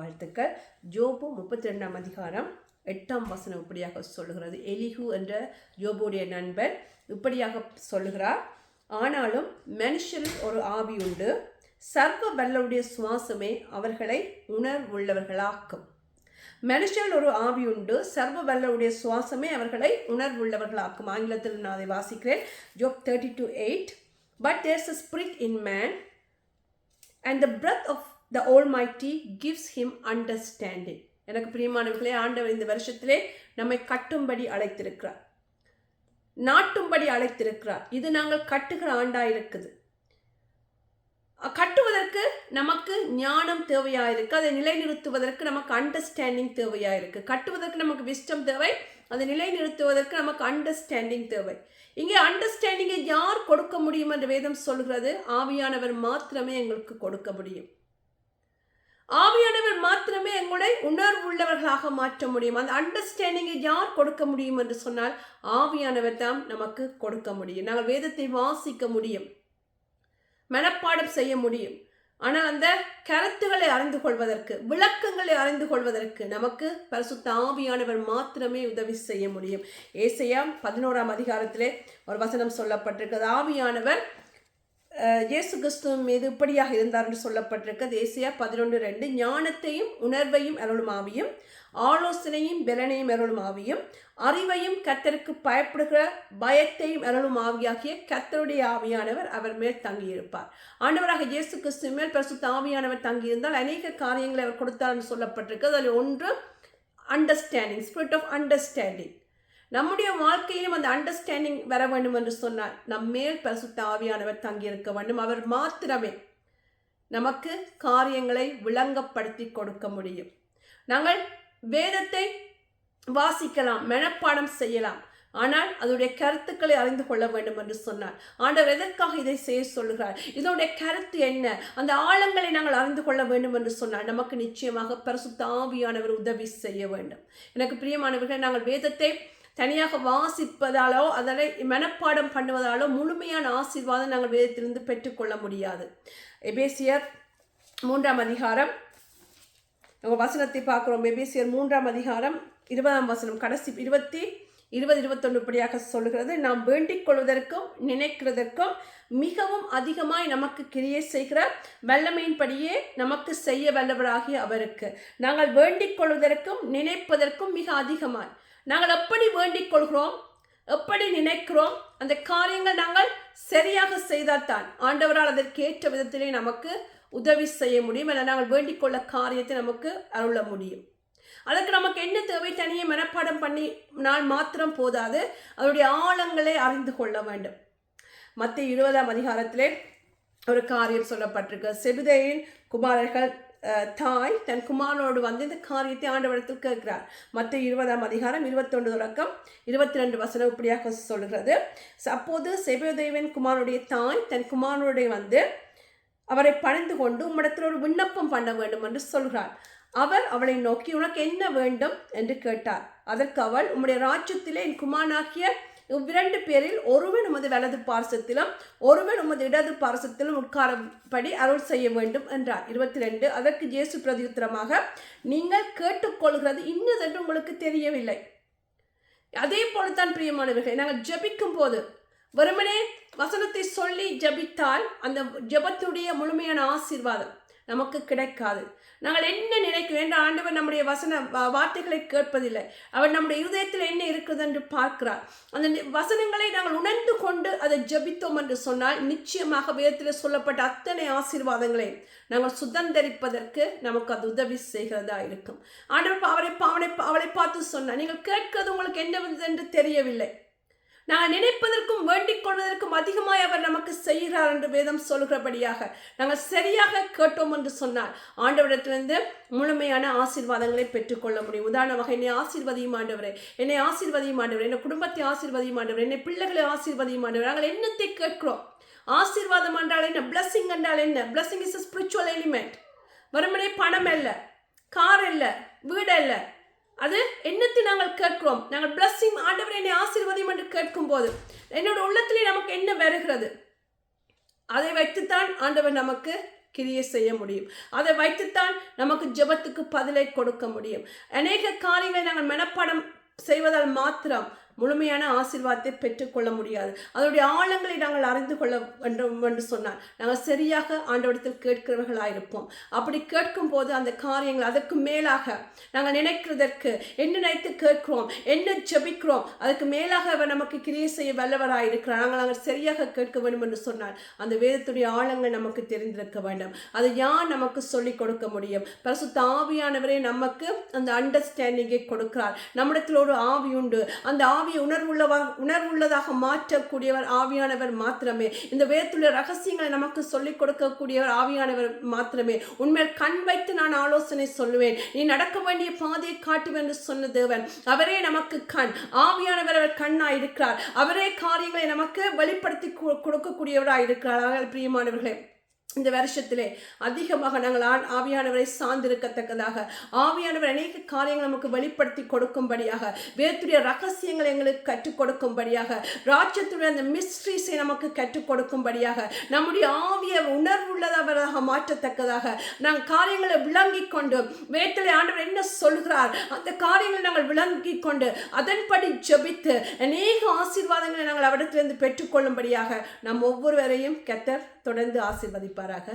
வாழ்த்துக்கள். ஜோபு முப்பத்தி ரெண்டாம் அதிகாரம் எட்டாம் வசனம் இப்படியாக சொல்லுகிறது. எலிஹு என்ற ஜோபுடைய நண்பர் இப்படியாக சொல்லுகிறார். ஆனாலும் மனுஷரில் ஒரு ஆவி உண்டு. சர்வ வல்லவுடைய சுவாசமே அவர்களை உணர்வுள்ளவர்களாக்கும். மனுஷன் ஒரு ஆவி உண்டு. சர்வ வல்லவுடைய சுவாசமே அவர்களை உணர்வுள்ளவர்களாக்கும். ஆங்கிலத்தில் நான் அதை வாசிக்கிறேன். Job thirty two eight. But there's a spirit in man and the breath of the almighty gives him understanding எனக்கு பிரியமானவர்களே ஆண்டவர் இந்த வருஷத்திலே நம்மை கட்டும்படி அழைத்திருக்கிறார். நாட்டும்படி அழைத்திருக்கிறார். இது நாங்கள் கட்டுகிற ஆண்டாக இருக்குது. கட்டுவதற்கு நமக்கு ஞானம் தேவையாக இருக்கு அதை நிலைநிறுத்துவதற்கு நமக்கு அண்டர்ஸ்டாண்டிங் தேவையாக இருக்கு கட்டுவதற்கு நமக்கு விஸ்டம் தேவை. அதை நிலைநிறுத்துவதற்கு நமக்கு அண்டர்ஸ்டாண்டிங் தேவை. இங்கே அண்டர்ஸ்டாண்டிங்கை யார் கொடுக்க முடியும் என்று வேதம் சொல்கிறது? ஆவியானவர் மாத்திரமே எங்களுக்கு கொடுக்க முடியும். ஆவியானவர் மாத்திரமே எங்களை உணர்வுள்ளவர்களாக மாற்ற முடியும். அந்த அண்டர்ஸ்டாண்டிங்கை யார் கொடுக்க முடியும் என்று சொன்னால் ஆவியானவர் தான் நமக்கு கொடுக்க முடியும். நாங்கள் வேதத்தை வாசிக்க முடியும். மனப்பாடம் செய்ய முடியும். ஆனால் அந்த கருத்துக்களை அறிந்து கொள்வதற்கு விளக்கங்களை அறிந்து கொள்வதற்கு நமக்கு பரிசுத்த ஆவியானவர் மாத்திரமே உதவி செய்ய முடியும். ஏசையா பதினோராம் அதிகாரத்திலே ஒரு வசனம் சொல்லப்பட்டிருக்கிறது. ஆவியானவர் இயேசு கிறிஸ்துவ மீது இப்படியாக இருந்தார் என்று சொல்லப்பட்டிருக்கிறது. ஏசியா பதினொன்று ரெண்டு ஞானத்தையும் உணர்வையும் அருளும் ஆவியும் ஆலோசனையும் பலனையும் அருளும் ஆவியும் அறிவையும் கத்தருக்கு பயப்படுகிற பயத்தையும் அருளும் ஆவியாகிய கத்தருடைய ஆவியானவர் அவர் மேல் தங்கியிருப்பார். ஆண்டவராக இயேசு கிறிஸ்து மேல் பிரசுத்த ஆவியானவர் தங்கியிருந்தால் அநேக காரியங்களை அவர் கொடுத்தார் என்று சொல்லப்பட்டிருக்கு அதில் ஒன்று அண்டர்ஸ்டாண்டிங் ஸ்பிரிட் ஆஃப் அண்டர்ஸ்டாண்டிங் நம்முடைய வாழ்க்கையிலும் அந்த அண்டர்ஸ்டாண்டிங் வர வேண்டும் என்று சொன்னால் நம்மேல் பரிசுத்த ஆவியானவர் தங்கியிருக்க வேண்டும். அவர் மாத்திரமே நமக்கு காரியங்களை விளங்கப்படுத்தி கொடுக்க முடியும். நாங்கள் வேதத்தை வாசிக்கலாம் மனப்பாடம் செய்யலாம். ஆனால் அதோடைய கருத்துக்களை அறிந்து கொள்ள வேண்டும் என்று சொன்னார். ஆண்டவர் எதற்காக இதை செய்ய சொல்லுகிறார்? இதோடைய கருத்து என்ன? அந்த ஆழங்களை நாங்கள் அறிந்து கொள்ள வேண்டும் என்று சொன்னார். நமக்கு நிச்சயமாக பரிசுத்த ஆவியானவர் உதவி செய்ய வேண்டும். எனக்கு பிரியமானவர்கள் நாங்கள் வேதத்தை தனியாக வாசிப்பதாலோ அதனை மனப்பாடம் பண்ணுவதாலோ முழுமையான ஆசீர்வாதம் நாங்கள் வேதத்திலிருந்து பெற்றுக்கொள்ள முடியாது. எபேசியர் மூன்றாம் அதிகாரம். நாங்கள் வசனத்தை பார்க்குறோம். எபேசியர் மூன்றாம் அதிகாரம் இருபதாம் வசனம். கடைசி இருபத்தி இருபது இருபத்தொன்று படியாக சொல்லுகிறது. நாம் வேண்டிக் கொள்வதற்கும் நினைக்கிறதற்கும் மிகவும் அதிகமாய் நமக்கு கிரியை செய்கிற வல்லமையின்படியே நமக்கு செய்ய வல்லவராகிய அவருக்கு. நாங்கள் வேண்டிக் கொள்வதற்கும் நினைப்பதற்கும் மிக அதிகமாய் நாங்கள் எப்படி வேண்டிக் கொள்கிறோம் எப்படி நினைக்கிறோம்? அந்த காரியங்கள் நாங்கள் சரியாக செய்தால்தான். ஆண்டவரால் அதற்கு ஏற்ற விதத்திலே நமக்கு உதவி செய்ய முடியும். அல்ல நாங்கள் வேண்டிக் கொள்ள காரியத்தை நமக்கு அருள முடியும். அதற்கு நமக்கு என்ன தேவை? தனியே மனப்பாடம் பண்ணினால் மாத்திரம் போதாது. அதனுடைய ஆழங்களை அறிந்து கொள்ள வேண்டும். மத்திய இருபதாம் அதிகாரத்திலே ஒரு காரியம் சொல்லப்பட்டிருக்கு. செபிதையின் குமாரர்கள் தாய் தன் குமாரனோடு வந்து இந்த காரியத்தை ஆண்டவரத்தில் கேட்கிறார். மற்ற இருபதாம் அதிகாரம் இருபத்தொன்று தொடக்கம் இருபத்தி ரெண்டு வசனம் இப்படியாக சொல்கிறது. அப்போது செபிதேவன் குமாரனுடைய தாய் தன் குமாரனுடைய வந்து அவரை பணிந்து கொண்டு உம்மிடத்தில் ஒரு விண்ணப்பம் பண்ண வேண்டும் என்று சொல்கிறார் அவர் அவளை நோக்கி உனக்கு என்ன வேண்டும்? என்று கேட்டார். அதற்கு அவள் உம்முடைய ராஜ்யத்திலே என் குமாரனாகிய இவ்விரண்டு பேரில் ஒருவன் உமது வலது பார்சத்திலும் ஒருவன் உமது இடது பார்சத்திலும் உட்காரப்படி அருள் செய்ய வேண்டும் என்றார். இருபத்தி ரெண்டு அதற்கு இயேசு பிரதியுத்தரமாக நீங்கள் கேட்டுக்கொள்கிறது இன்னதென்று உங்களுக்கு தெரியவில்லை. அதே போலத்தான் பிரியமானவர்களே நாங்கள் ஜபிக்கும் போது வெறுமனே வசனத்தை சொல்லி ஜெபித்தால் அந்த ஜெபத்துடைய முழுமையான ஆசீர்வாதம் நமக்கு கிடைக்காது. நாங்கள் என்ன நினைக்கிறோம் என்ற ஆண்டவர் நம்முடைய வசன வார்த்தைகளை கேட்பதில்லை. அவர் நம்முடைய இருதயத்தில் என்ன இருக்குது என்று பார்க்கிறார். அந்த வசனங்களை நாங்கள் உணர்ந்து கொண்டு அதை ஜெபித்தோம் என்று சொன்னால் நிச்சயமாக வேதத்தில் சொல்லப்பட்ட அத்தனை ஆசீர்வாதங்களை நாங்கள் சுதந்தரிப்பதற்கு நமக்கு அது உதவி செய்கிறதா இருக்கும். ஆண்டவர் அவரை பா- அவனை அவளை பார்த்து சொன்னார். நீங்கள் கேட்கிறது உங்களுக்கு என்ன என்று தெரியவில்லை. நான் நினைப்பதற்கும் வேண்டிக் கொள்வதற்கும் அதிகமாய் அவர் நமக்கு செய்கிறார் என்று வேதம் சொல்கிறபடியாக நாங்கள் சரியாக கேட்டோம் என்று சொன்னார். ஆண்டவரிடத்திலிருந்து முழுமையான ஆசீர்வாதங்களை பெற்றுக்கொள்ள முடியும். உதாரணமாக என்னை ஆசீர்வதியும் ஆண்டவரே என்னை ஆசீர்வதியும் ஆண்டவரே என்னை குடும்பத்தை ஆசீர்வதியும் ஆண்டவரே என்னை பிள்ளைகளை ஆசீர்வதியும் ஆண்டவர் நாங்கள் என்னத்தை கேட்கிறோம்? ஆசீர்வாதம் என்றால் என்ன? பிளஸ்ஸிங் என்றால் என்ன? Blessing is a spiritual element வெறுமனே பணம் இல்லை கார் இல்லை வீடு இல்லை அது என்னத்தை நாங்கள் கேட்கிறோம்? நாங்கள் பிளஸ்ஸிங் ஆண்டவர் என்னை ஆசீர்வதியும் என்று கேட்கும் போது என்னோட உள்ளத்திலே நமக்கு என்ன வருகிறது? அதை வைத்துத்தான் ஆண்டவர் நமக்கு கிரியை செய்ய முடியும். அதை வைத்துத்தான் நமக்கு ஜெபத்துக்கு பதிலை கொடுக்க முடியும். அநேக காரியங்களை நாங்கள் மனப்பாடம் செய்வதால் மாத்திரம் முழுமையான ஆசீர்வாதத்தை பெற்றுக்கொள்ள முடியாது. அதனுடைய ஆழங்களை நாங்கள் அறிந்து கொள்ள வேண்டும் என்று சொன்னார் நாங்கள் சரியாக ஆண்டவடத்தில் கேட்கிறவர்களாயிருப்போம். அப்படி கேட்கும் போது அந்த காரியங்கள் அதற்கு மேலாக நாங்கள் நினைக்கிறதற்கு என்ன நினைத்து கேட்கிறோம் என்ன ஜெபிக்கிறோம் அதுக்கு மேலாக அவர் நமக்கு கிரியை செய்ய வல்லவராயிருக்கிறார். நாங்கள் நாங்கள் சரியாக கேட்க வேண்டும் என்று சொன்னார் அந்த வேதத்துடைய ஆழங்கள் நமக்கு தெரிந்திருக்க வேண்டும். அதை யார் நமக்கு சொல்லிக் கொடுக்க முடியும்? பரிசு ஆவியானவரே நமக்கு அந்த அண்டர்ஸ்டாண்டிங்கை கொடுக்கிறார். நம்மிடத்தில் ஒரு ஆவி உண்டு. அந்த ஆவி ஆவியை உணர்வுள்ளவா உணர்வுள்ளதாக மாற்றக்கூடியவர் ஆவியானவர் மாத்திரமே. இந்த வேதத்துள்ள ரகசியங்களை நமக்கு சொல்லிக் கொடுக்கக்கூடியவர் ஆவியானவர் மாத்திரமே. உண்மையில் கண் வைத்து நான் ஆலோசனை சொல்லுவேன். நீ நடக்க வேண்டிய பாதையை காட்டுவேன் என்று சொன்ன தேவன். அவரே நமக்கு கண். ஆவியானவர் அவர் கண்ணாய் இருக்கிறார். அவரே காரியங்களை நமக்கு வெளிப்படுத்தி கொடுக்கக்கூடியவராக இருக்கிறார். பிரியமானவர்களே இந்த வருஷத்திலே அதிகமாக நாங்கள் ஆ- ஆவியானவரை சார்ந்திருக்கத்தக்கதாக. ஆவியானவர் அநேக காரியங்கள் நமக்கு வெளிப்படுத்தி கொடுக்கும்படியாக வேத்துடைய ரகசியங்களை எங்களுக்கு கற்றுக் கொடுக்கும்படியாக ராஜ்யத்துடைய அந்த மிஸ்ட்ரீஸை நமக்கு கற்றுக் கொடுக்கும்படியாக நம்முடைய ஆவியை உணர்வுள்ளதவராக மாற்றத்தக்கதாக நாங்கள் காரியங்களை விளங்கி கொண்டு வேத்திலே ஆண்டவர் என்ன சொல்கிறார்? அந்த காரியங்களை நாங்கள் விளங்கி கொண்டு அதன்படி ஜெபித்து அநேக ஆசீர்வாதங்களை நாங்கள் அவரிடத்திலிருந்து பெற்றுக்கொள்ளும்படியாக நம் ஒவ்வொருவரையும் கெத்தர் தொடர்ந்து ஆசீர்வதிப்பாராக